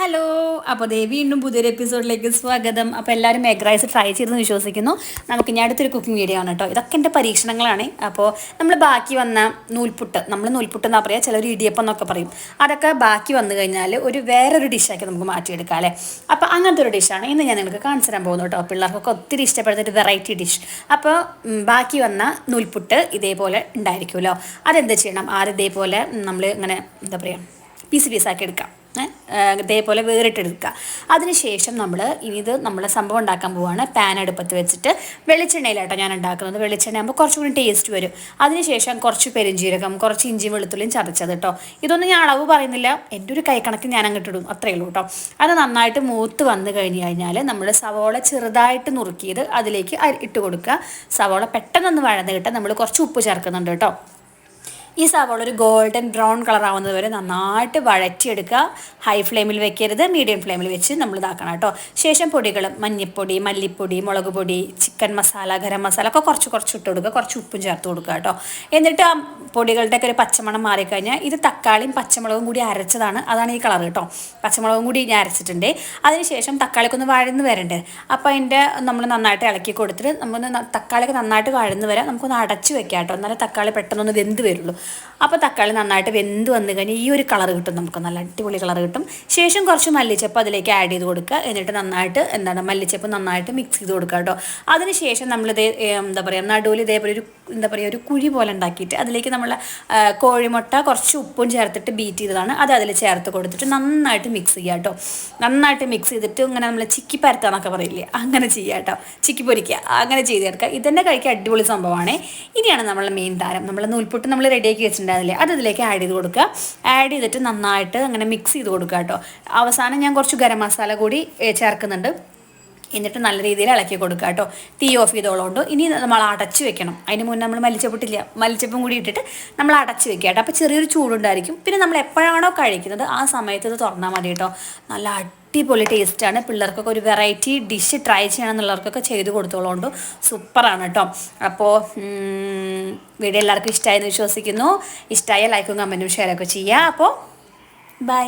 Hello അപ്പോൾ ദേ വീണ്ടും പുതിയൊരു എപ്പിസോഡിലേക്ക് സ്വാഗതം. അപ്പോൾ എല്ലാവരും എഗ് റൈസ് ട്രൈ ചെയ്തെന്ന് വിശ്വസിക്കുന്നു. നമുക്ക് ഇനി അടുത്തൊരു കുക്കിംഗ് വീഡിയോ ആണ് കേട്ടോ ഇതൊക്കെ എന്റെ പരീക്ഷണങ്ങളാണ്. അപ്പോൾ നമ്മൾ ബാക്കി വന്ന നൂൽപുട്ട് നമ്മൾ നൂൽപുട്ട് എന്നാ പറയുക ചിലർ ഇടിയപ്പം എന്നൊക്കെ പറയും. അതൊക്കെ ബാക്കി വന്നു കഴിഞ്ഞാൽ ഒരു വേറൊരു ഡിഷാക്കി നമുക്ക് മാറ്റിയെടുക്കാം അല്ലേ? അപ്പോൾ അങ്ങനത്തെ ഒരു ഡിഷാണ് ഇന്ന് ഞാൻ നിങ്ങൾക്ക് കാണിച്ചു തരാൻ പോകുന്നു കേട്ടോ പിള്ളേർക്കൊക്കെ ഒത്തിരി ഇഷ്ടപ്പെടുന്ന ഒരു വെറൈറ്റി ഡിഷ് അപ്പോൾ ബാക്കി വന്ന നൂൽപുട്ട് ഇതേപോലെ ഉണ്ടായിരിക്കുമല്ലോ. അതെന്താ ചെയ്യണം? ആദ്യം ഇതേപോലെ നമ്മൾ ഇങ്ങനെ എന്താ പറയുക പീസ് പീസാക്കി എടുക്കാം. ഇതേപോലെ വേറിട്ടെടുക്കുക. അതിനുശേഷം നമ്മൾ ഇത് നമ്മൾ സംഭവം ഉണ്ടാക്കാൻ പോവുകയാണ് പാൻ അടുപ്പത്ത് വെച്ചിട്ട് വെളിച്ചെണ്ണയിലാട്ടോ ഞാൻ ഉണ്ടാക്കുന്നത്. വെളിച്ചെണ്ണ ആകുമ്പോൾ കുറച്ചും കൂടി ടേസ്റ്റ് വരും. അതിനുശേഷം കുറച്ച് പെരുംജീരകം കുറച്ച് ഇഞ്ചി വെളുത്തുള്ളിയും ചതച്ചത് കേട്ടോ ഇതൊന്നും ഞാൻ അളവ് പറയുന്നില്ല. എന്റെ ഒരു കൈക്കണക്ക് ഞാൻ അങ്ങോട്ട് ഇടും അത്രയേ ഉള്ളൂ കേട്ടോ അത് നന്നായിട്ട് മൂത്ത് വന്നു കഴിഞ്ഞ് കഴിഞ്ഞാൽ നമ്മൾ സവോള ചെറുതായിട്ട് നുറുക്കിയത് അതിലേക്ക് ഇട്ട് കൊടുക്കുക. സവോള പെട്ടെന്നൊന്ന് വഴന്ന് കിട്ടാൻ നമ്മൾ കുറച്ച് ഉപ്പ് ചേർക്കുന്നുണ്ട് കേട്ടോ ഈ സവാള ഒരു ഗോൾഡൻ ബ്രൗൺ കളർ ആവുന്നത് വരെ നന്നായിട്ട് വഴറ്റിയെടുക്കുക. ഹൈ ഫ്ലെയിമിൽ വെക്കരുത് മീഡിയം ഫ്ലെയിമിൽ വെച്ച് നമ്മൾ ഇതാക്കണം കേട്ടോ. ശേഷം പൊടികളും മഞ്ഞൾപ്പൊടി മല്ലിപ്പൊടി മുളക് പൊടി ചിക്കൻ മസാല ഗരം മസാല ഒക്കെ കുറച്ച് കുറച്ച് ഇട്ട് കൊടുക്കുക. കുറച്ച് ഉപ്പും ചേർത്ത് കൊടുക്കുക കേട്ടോ. എന്നിട്ട് ആ പൊടികളുടെയൊക്കെ ഒരു പച്ചമണം മാറിക്കഴിഞ്ഞാൽ ഇത് തക്കാളിയും പച്ചമുളകും കൂടി അരച്ചതാണ്. അതാണ് ഈ കളർ കേട്ടോ. പച്ചമുളകും കൂടി ഞാൻ അരച്ചിട്ടുണ്ട്. അതിനുശേഷം തക്കാളിക്കൊന്ന് വഴന്ന് വരണ്ടേ. അപ്പോൾ അതിന്റെ നമ്മൾ നന്നായിട്ട് ഇളക്കി കൊടുത്തിട്ട് നമ്മൾ തക്കാളിയൊക്കെ നന്നായിട്ട് വഴന്ന് വരാം നമുക്കൊന്ന് അടച്ച് വെക്കാം കേട്ടോ. എന്നാലേ തക്കാളി പെട്ടെന്നൊന്ന് വെന്ത് വരുള്ളൂ. അപ്പോൾ തക്കാളി നന്നായിട്ട് വെന്ത് വന്നു കഴിഞ്ഞാൽ ഈ ഒരു കളർ കിട്ടും നമുക്ക്. നല്ല അടിപൊളി കളർ കിട്ടും. ശേഷം കുറച്ച് മല്ലിച്ചപ്പ് അതിലേക്ക് ആഡ് ചെയ്ത് കൊടുക്കുക. എന്നിട്ട് നന്നായിട്ട് എന്താണ് മല്ലിച്ചപ്പ് നന്നായിട്ട് മിക്സ് ചെയ്ത് കൊടുക്കുക കേട്ടോ. അതിനുശേഷം നമ്മളിത് എന്താ പറയുക നടുവിൽ ഇതേപോലെ ഒരു എന്താ പറയുക ഒരു കുഴി പോലെ ഉണ്ടാക്കിയിട്ട് അതിലേക്ക് നമ്മൾ കോഴിമുട്ട കുറച്ച് ഉപ്പും ചേർത്തിട്ട് ബീറ്റ് ചെയ്തതാണ്. അത് അതിൽ ചേർത്ത് കൊടുത്തിട്ട് നന്നായിട്ട് മിക്സ് ചെയ്യുക കേട്ടോ. നന്നായിട്ട് മിക്സ് ചെയ്തിട്ട് ഇങ്ങനെ നമ്മൾ ചിക്കി പരത്താന്നൊക്കെ പറയില്ലേ? അങ്ങനെ ചെയ്യുക കേട്ടോ. ചിക്കി പൊരിക്കുക. അങ്ങനെ ചെയ്തെടുക്കുക ഇതന്നെ കഴിക്കാൻ അടിപൊളി സംഭവമാണ്. ഇനിയാണ് നമ്മളെ മെയിൻ താരം. നമ്മൾ നൂൽപുട്ട് നമ്മൾ റെഡിയാക്കി വെച്ചിട്ടുണ്ടായിരുന്നില്ലേ അത് ഇതിലേക്ക് ആഡ് ചെയ്ത് കൊടുക്കുക. ആഡ് ചെയ്തിട്ട് നന്നായിട്ട് അങ്ങനെ മിക്സ് ചെയ്ത് കൊടുക്കുക കേട്ടോ. അവസാനം ഞാൻ കുറച്ച് ഗരം മസാല കൂടി ചേർക്കുന്നുണ്ട്. എന്നിട്ട് നല്ല രീതിയിൽ ഇളക്കി കൊടുക്കുക കേട്ടോ. തീ ഓഫ് ചെയ്തോളോണ്ട് ഇനി നമ്മൾ അടച്ച് വെക്കണം. അതിന് മുന്നേ നമ്മൾ മല്ലിച്ചപ്പിട്ടില്ല. മല്ലിച്ചപ്പും കൂടി ഇട്ടിട്ട് നമ്മൾ അടച്ച് വെക്കുക കേട്ടോ. അപ്പോൾ ചെറിയൊരു ചൂടുണ്ടായിരിക്കും. പിന്നെ നമ്മൾ എപ്പോഴാണോ കഴിക്കുന്നത് ആ സമയത്ത് ഇത് തുറന്നാൽ മതി കേട്ടോ. നല്ല അടിപൊളി ടേസ്റ്റാണ്. പിള്ളേർക്കൊക്കെ ഒരു വെറൈറ്റി ഡിഷ് ട്രൈ ചെയ്യണം എന്നുള്ളവർക്കൊക്കെ ചെയ്ത് കൊടുത്തോളോണ്ട്. സൂപ്പറാണ് കേട്ടോ അപ്പോൾ വീഡിയോ എല്ലാവർക്കും ഇഷ്ടമായെന്ന് വിശ്വസിക്കുന്നു. ഇഷ്ടമായ ലൈക്കും കമന്റും ഷെയറൊക്കെ ചെയ്യുക അപ്പോൾ ബൈ